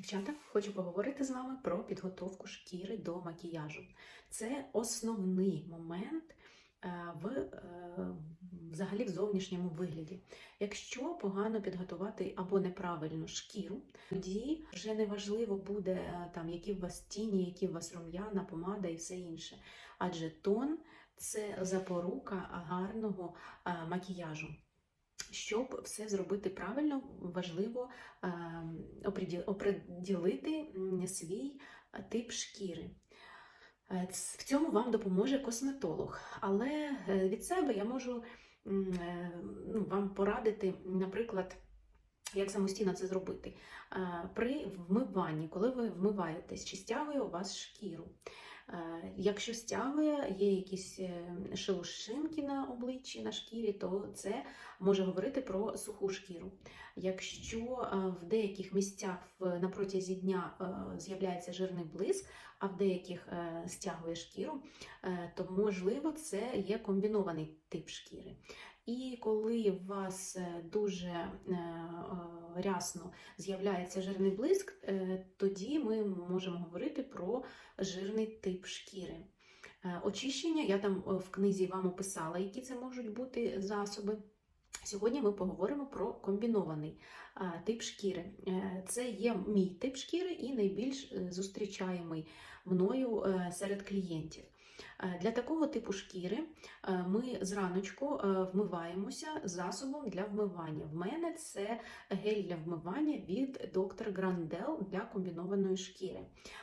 Дівчата, хочу поговорити з вами про підготовку шкіри до макіяжу. Це основний момент е, в е, взагалі в зовнішньому вигляді. Якщо погано підготувати або неправильно шкіру, тоді вже не важливо буде е, там, які у вас тіні, які у вас рум'яна, помада і все інше. Адже тон це запорука гарного макіяжу. Щоб все зробити правильно, важливо е, оприділити свій е, тип шкіри. Е, В цьому вам допоможе косметолог. Але е, від себе я можу ну, вам порадити, наприклад, як самостійно це зробити. При вмиванні, коли ви вмиваєтесь, чи стягує у вас шкіру. Е, Якщо стягує, є якісь е, шелушинки на обличчі, на шкірі, то це може говорити про суху шкіру. Якщо е, в деяких місцях на протязі дня з'являється жирний блиск, а в деяких стягує шкіру, то можливо це є комбінований тип шкіри. І коли у вас е, дуже е, е, рясно з'являється жирний блиск, тоді ми можемо говорити про жирний тип шкіри. Очищення я там в книзі вам описала, які це можуть бути засоби. Сьогодні ми поговоримо про комбінований тип шкіри. Це є мій тип шкіри і найбільш зустрічаємий мною серед клієнтів. Е, Для такого типу шкіри е, ми зраночку е, вмиваємося засобом для вмивання. В мене це гель для вмивання від Dr. Grandel для комбінованої шкіри.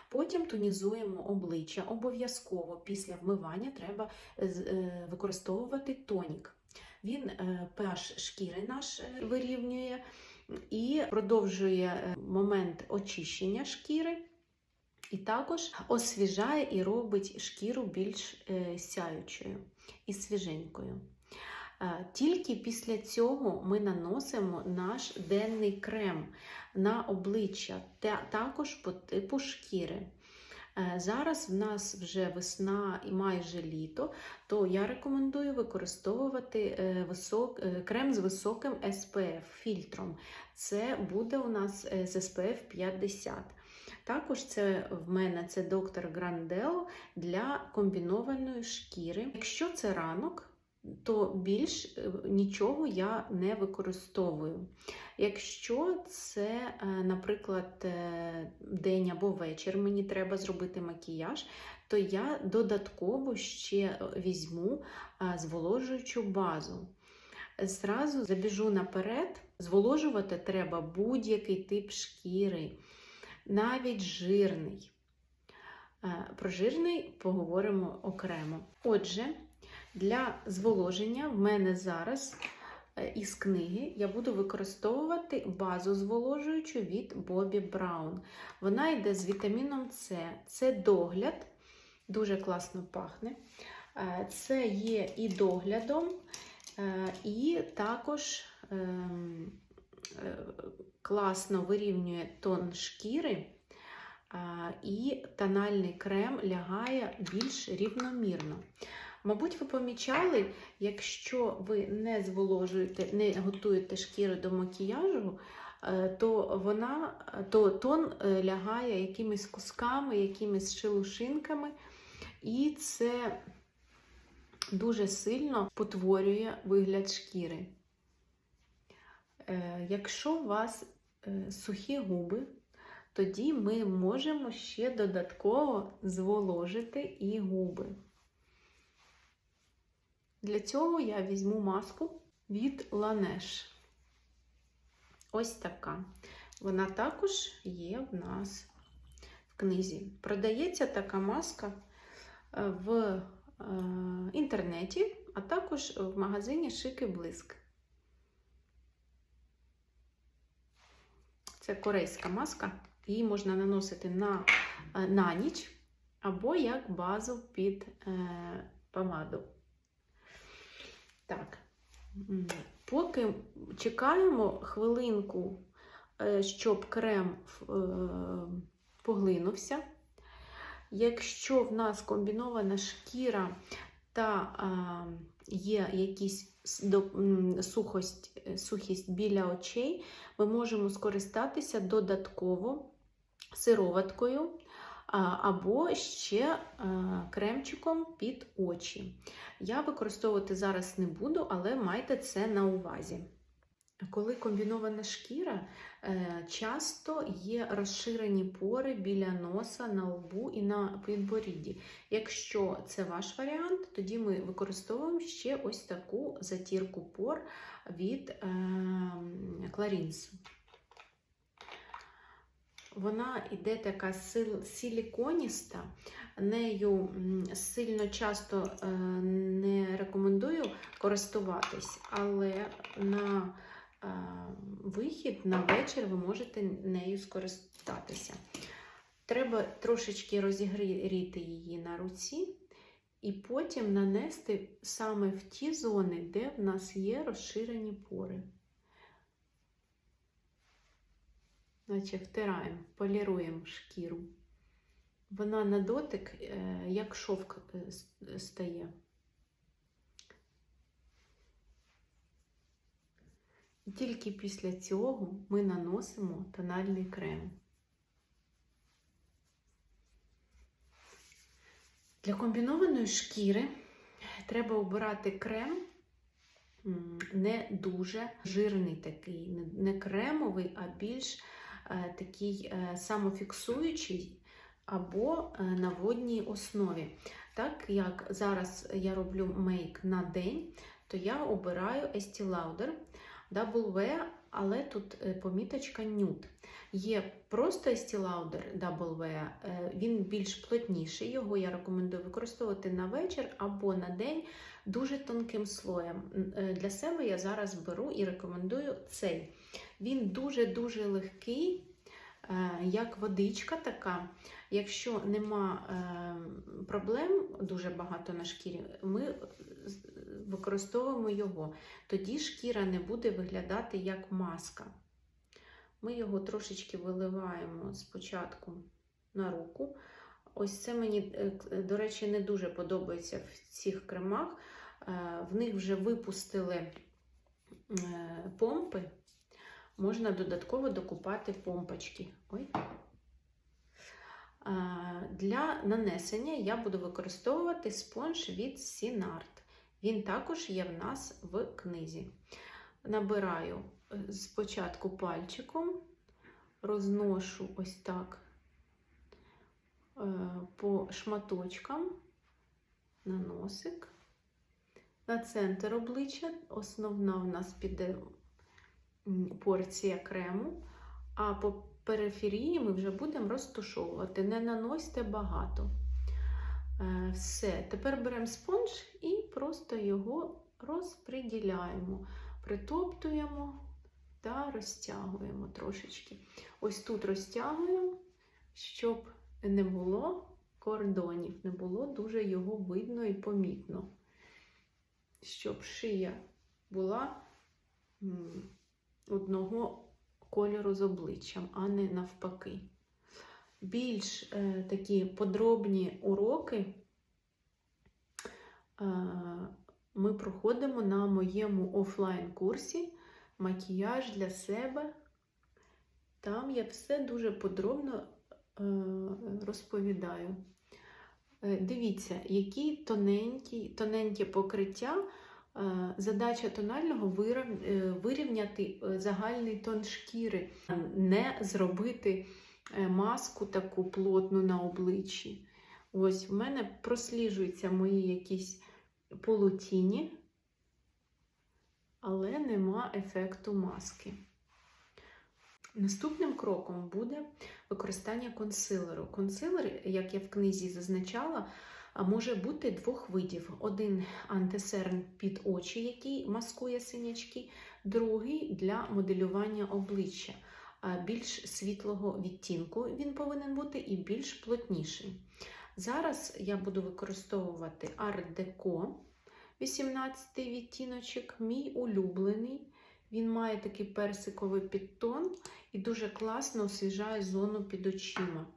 Потім тонізуємо обличчя. Обов'язково після вмивання треба використовувати тонік. Він pH шкіри наш вирівнює і продовжує момент очищення шкіри. І також освіжає і робить шкіру більш е, сяючою і свіженькою. Е, Тільки після цього ми наносимо наш денний крем на обличчя, та також по типу шкіри. Е, Зараз в нас вже весна і майже літо, то я рекомендую використовувати висок, крем з високим SPF фільтром. Це буде у нас з SPF 50. Також це в мене це доктор Грандело для комбінованої шкіри. Якщо це ранок, то більш е, нічого я не використовую. Якщо це, е, наприклад, е, день або вечір, мені треба зробити макіяж, то я додатково ще візьму зволожуючу базу. Зразу забіжу наперед, зволожувати треба будь-який тип шкіри, навіть жирний. Е, Про жирний поговоримо окремо. Отже, для зволоження в мене зараз е, із книги я буду використовувати базу зволожуючу від Бобі Браун. Вона йде з вітаміном С. Це догляд, дуже класно пахне. Е, Це є і доглядом, і також ем, класно вирівнює тон шкіри. І тональний крем лягає більш рівномірно. Мабуть, ви помічали, якщо ви не зволожуєте, не готуєте шкіру до макіяжу, е, то вона, то тон е, лягає якимись кусками, якимись шелушинками, і це дуже сильно потворює вигляд шкіри. Е, Якщо у вас е, сухі губи, тоді ми можемо ще додатково зволожити і губи. Для цього я візьму маску від Laneige. Ось така. Вона також є в нас в книзі. Продається така маска е, в інтернеті, а також в магазині Шик і Блиск. Це корейська маска. Її можна наносити на, е, на ніч або як базу під е, помаду. Так. Поки чекаємо хвилинку, е, щоб крем е, поглинувся. Якщо в нас комбінована шкіра та а, є якісь сухость, е, сухість біля очей, ми можемо скористатися додатково сироваткою або ще е, кремчиком під очі. Я використовувати зараз не буду, але майте це на увазі. Коли комбінована шкіра, часто є розширені пори біля носа, на лбу і на підборідді. Якщо це ваш варіант, тоді ми використовуємо ще ось таку затірку пор від е, Clarins. Вона йде така сил- силіконіста, нею сильно часто е, не рекомендую користуватись, але на е, вихід на вечір ви можете нею скористатися. Треба трошечки розігріти її на руці і потім нанести саме в ті зони, де в нас є розширені пори. Наче втираємо, поліруємо шкіру. Вона на дотик, е, як шовк е, стає. І тільки після цього ми наносимо тональний крем. Для комбінованої шкіри треба обирати крем не дуже жирний такий, не- кремовий, а більш е, такий е, самофіксуючий або е, на водній основі. Так як зараз я роблю мейк на день, то я обираю Estee Lauder W, але тут е, поміточка Nude. Є просто Lauder W, е, він більш плотніший, його я рекомендую використовувати на вечір або на день дуже тонким слоєм. Е, Для себе я зараз беру і рекомендую цей. Він дуже-дуже легкий, як водичка така. Якщо нема е, проблем дуже багато на шкірі, ми використовуємо його. Тоді шкіра не буде виглядати як маска. Ми його трошечки виливаємо спочатку на руку. Ось це мені, е, до речі, не дуже подобається в цих кремах. Е, В них вже випустили е, помпи. Можна додатково докупати помпочки. Ой. Для нанесення я буду використовувати спонж від Sinart. Він також є в нас в книзі. Набираю е, спочатку пальчиком, розношу ось так е, по шматочкам на носик. На центр обличчя основна в нас піде порція крему, а по периферії ми вже будемо розтушовувати. Не наносьте багато. Е, Все, тепер беремо спонж і просто його розподіляємо, притоптуємо та розтягуємо трошечки. Ось тут розтягуємо, щоб не було кордонів, не було дуже його видно і помітно. Щоб шия була одного кольору з обличчям, а не навпаки. Більш е, такі подробні уроки е, ми проходимо на моєму офлайн-курсі Макіяж для себе. Там я все дуже подробно е, розповідаю. Е, Дивіться, які тоненькі, тоненьке покриття. Е, Задача тонального е, вирівняти е, загальний тон шкіри, не зробити маску таку плотну на обличчі. Ось в мене просліджуються мої якісь полутіні, але нема ефекту маски. Наступним кроком буде використання консилеру. Консилер, як я в книзі зазначала, може бути двох видів: один антисерн під очі, який маскує синячки, другий для моделювання обличчя. Більш світлого відтінку він повинен бути і більш плотніший. Зараз я буду використовувати Art Deco 18 відтіночок, мій улюблений. Він має такий персиковий підтон і дуже класно освіжає зону під очима.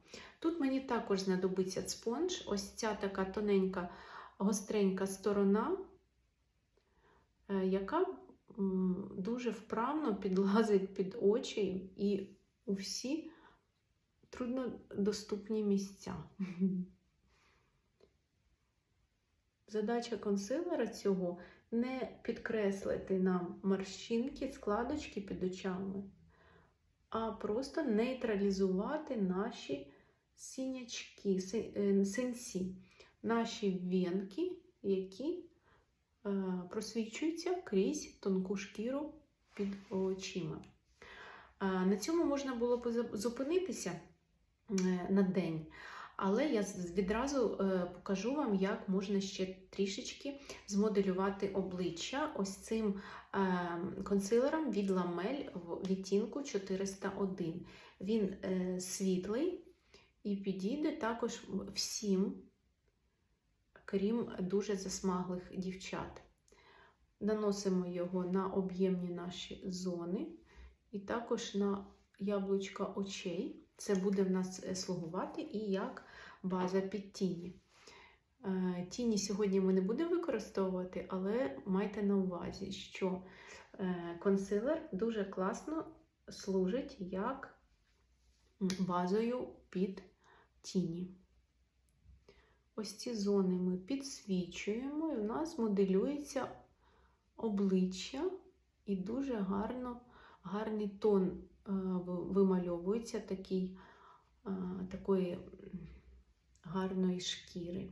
Тут мені також знадобиться спонж, ось ця така тоненька гостренька сторона, е, яка дуже вправно підлазить під очі і у всі труднодоступні місця. Задача консилера цього не підкреслити нам морщинки, складочки під очами, а просто нейтралізувати наші синячки, си- е, наші венки, які е, просвічуються крізь тонку шкіру під очима. Е, На цьому можна було б зупинитися е, на день, але я відразу покажу вам, як можна ще трішечки змоделювати обличчя ось цим консилером від ламель в відтінку 401. Він світлий і підійде також всім, крім дуже засмаглих дівчат. Наносимо його на об'ємні наші зони і також на яблучка очей. Це буде в нас е, слугувати і як база під тіні. Е, Тіні сьогодні ми не будемо використовувати, але майте на увазі, що е, консилер дуже класно служить як базою під тіні. Ось ці зони ми підсвічуємо, і у нас моделюється обличчя і дуже гарно, гарний тон е, вимальовується такий, е, такої гарної шкіри.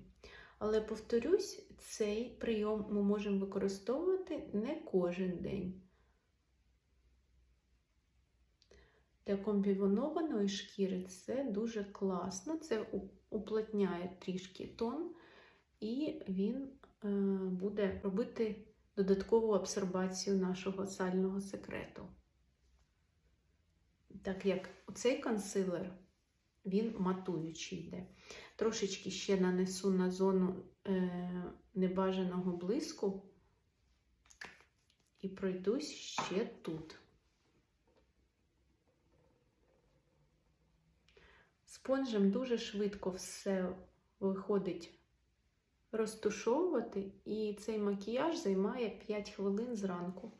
Але повторюсь, цей прийом ми можемо використовувати не кожен день. Для комбінованої шкіри це дуже класно, це уплотняє трішки тон, і він е, буде робити додаткову абсорбацію нашого сального секрету. Так як цей консилер, він матуючий йде. Трошечки ще нанесу на зону е, небажаного блиску і пройдусь ще тут. Спонжем дуже швидко все виходить розтушовувати, і цей макіяж займає 5 хвилин зранку.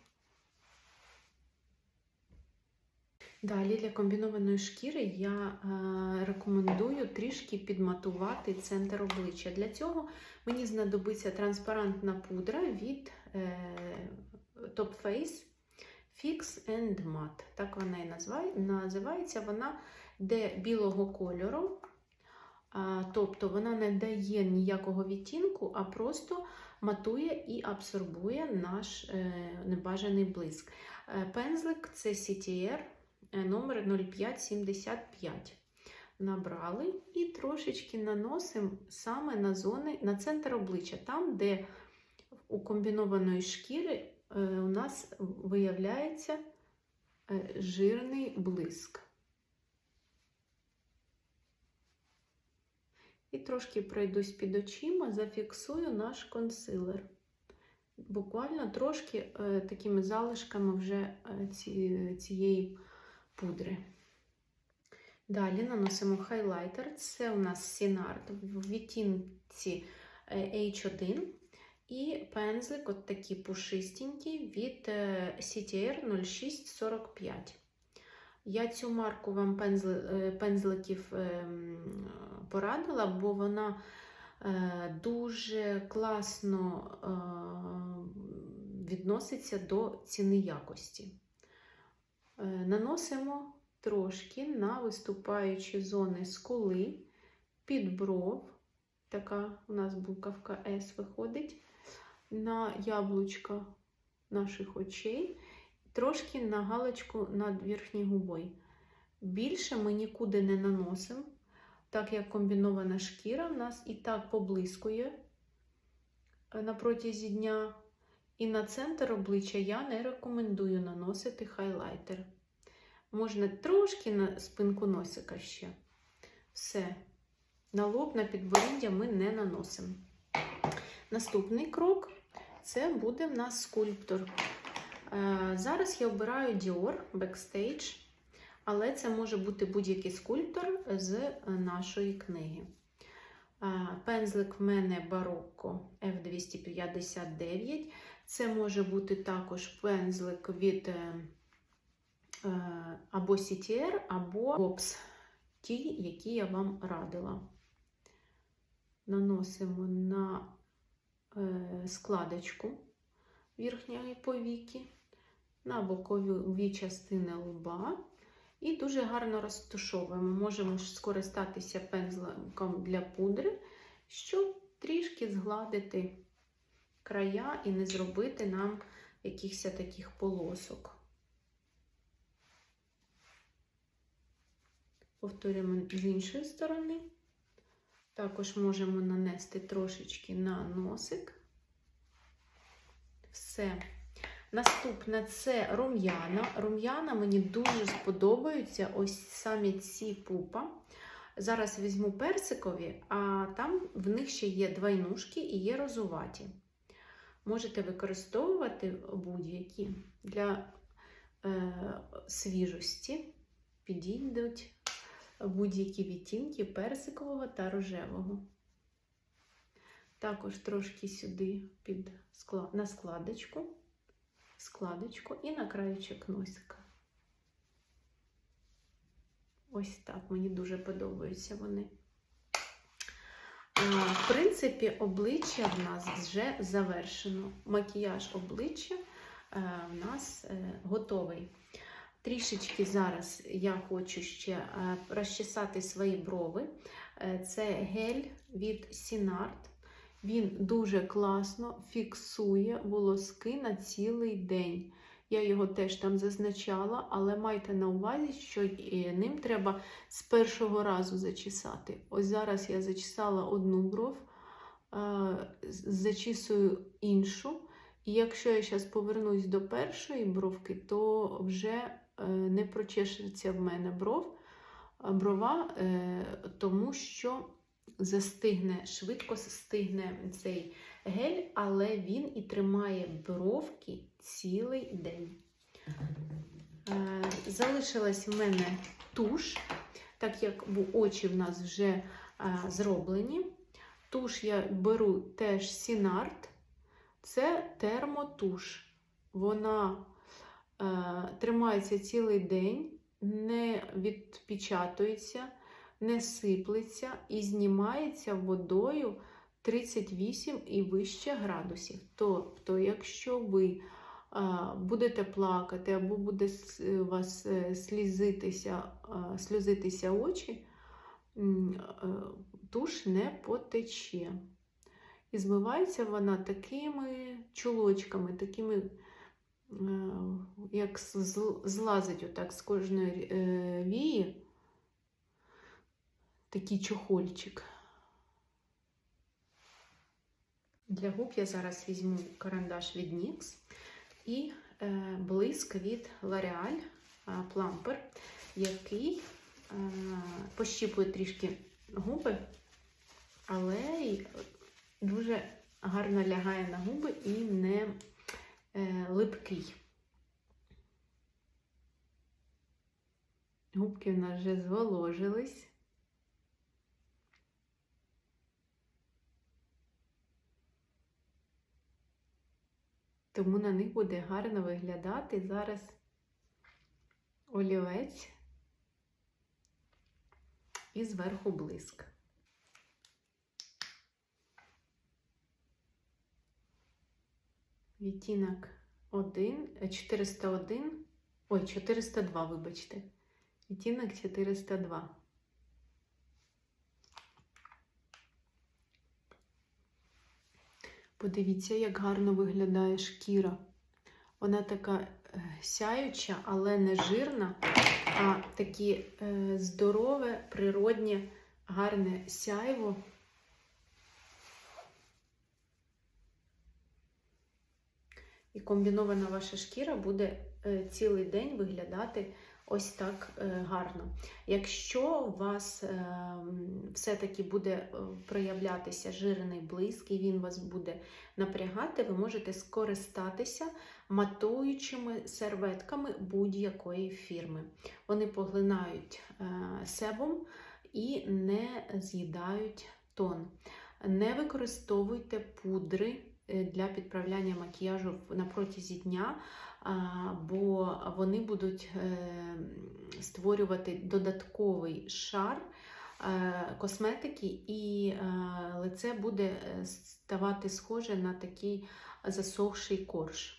Далі для комбінованої шкіри я е, рекомендую трішки підматувати центр обличчя. Для цього мені знадобиться транспарантна пудра від е, Top Face Fix and Matte. Так вона і називається вона де білого кольору. Тобто вона не дає ніякого відтінку, а просто матує і абсорбує наш е, небажаний блиск. Е, пензлик це CTR е, номер 0575. Набрали і трошечки наносимо саме на зони, на центр обличчя, там, де у комбінованої шкіри у нас виявляється е, жирний блиск. І трошки пройдусь під очима, зафіксую наш консилер. Буквально трошки е, такими залишками вже е, цієї пудри. Далі наносимо хайлайтер. Це у нас Сінард в відтінці е, H1. І пензлик, от такий пушистенький від е, CTR 0645. Я цю марку вам е, пензликів ем, порадила, бо вона е, дуже класно е, відноситься до ціни якості. Е, Наносимо трошки на виступаючі зони скули, під бров, така у нас буковка S виходить, на яблучка наших очей трошки на галочку над верхньою губою. Більше ми нікуди не наносимо, так як комбінована шкіра в нас і так поблискує на протязі дня. І на центр обличчя я не рекомендую наносити хайлайтер. Можна трошки на спинку носика ще. Все. На лоб, на підборіддя ми не наносимо. Наступний крок це буде в нас скульптор. Е, Зараз я обираю Dior Backstage, але це може бути будь-який скульптор з нашої книги. Е, Пензлик в мене барокко F259. Це може бути також пензлик від е, або CTR, або Bobs ті, які я вам радила. Наносимо на складочку верхньої повіки, на бокові частини лба і дуже гарно розтушовуємо. Можемо скористатися пензликом для пудри, щоб трішки згладити края і не зробити нам якихось таких полосок. Повторюємо з іншої сторони. Також можемо нанести трошечки на носик. Все. Наступне це рум'яна. Рум'яна мені дуже сподобаються ось самі ці пупа. Зараз візьму персикові, а там в них ще є двойнушки і є розуваті. Можете використовувати будь-які для е, свіжості, підійдуть будь-які відтінки персикового та рожевого. Також трошки сюди під склад... на складочку, складочку і на краєчок носика. Ось так, мені дуже подобаються вони. В принципі, обличчя в нас вже завершено. Макіяж обличчя в нас е, готовий. Трішечки зараз я хочу ще е, розчесати свої брови. Е, це гель від Сінарт. Він дуже класно фіксує волоски на цілий день. Я його теж там зазначала, але майте на увазі, що ним треба з першого разу зачесати. Ось зараз я зачесала одну бров, зачісую іншу. І якщо я зараз повернусь до першої бровки, то вже е, не прочешеться в мене бров, брова, е, тому що застигне, швидко застигне цей гель, але він і тримає бровки цілий день. Е, залишилась в мене туш, так як очі в нас вже зроблені. Туш я беру теж Сінарт. Це термотуш. Вона е, тримається цілий день, не відпечатується, не сиплеться і знімається водою 38 і вище градусів. Тобто, якщо ви е, будете плакати або буде у вас е, слізитися, е, сльозитися очі, е, туш не потече. І змивається вона такими чулочками, такими, е, як злазить отак з кожної е, вії, такий чохольчик. Для губ я зараз візьму карандаш від NYX і е, блиск від L'Oreal Plumper, який пощіпує трішки губи, але дуже гарно лягає на губи і не е, липкий. Губки в нас вже зволожились. Тому на них буде гарно виглядати зараз олівець і зверху блиск. Відтінок 1, 401, ой, 402, вибачте. Відтінок 402. Подивіться, як гарно виглядає шкіра. Вона така е, сяюча, але не жирна, а таке здорове, природнє, гарне сяйво. І комбінована ваша шкіра буде е, цілий день виглядати ось так е, гарно. Якщо у вас е, все-таки буде проявлятися жирний блиск, і він вас буде напрягати, ви можете скористатися матуючими серветками будь-якої фірми. Вони поглинають себум і не з'їдають тон. Не використовуйте пудри для підправляння макіяжу на протязі дня, бо вони будуть е, створювати додатковий шар е, косметики, і е, лице буде е, ставати схоже на такий засохший корж.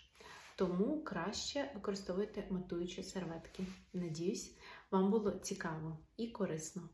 Тому краще використовуйте матуючі серветки. Надіюсь, вам було цікаво і корисно.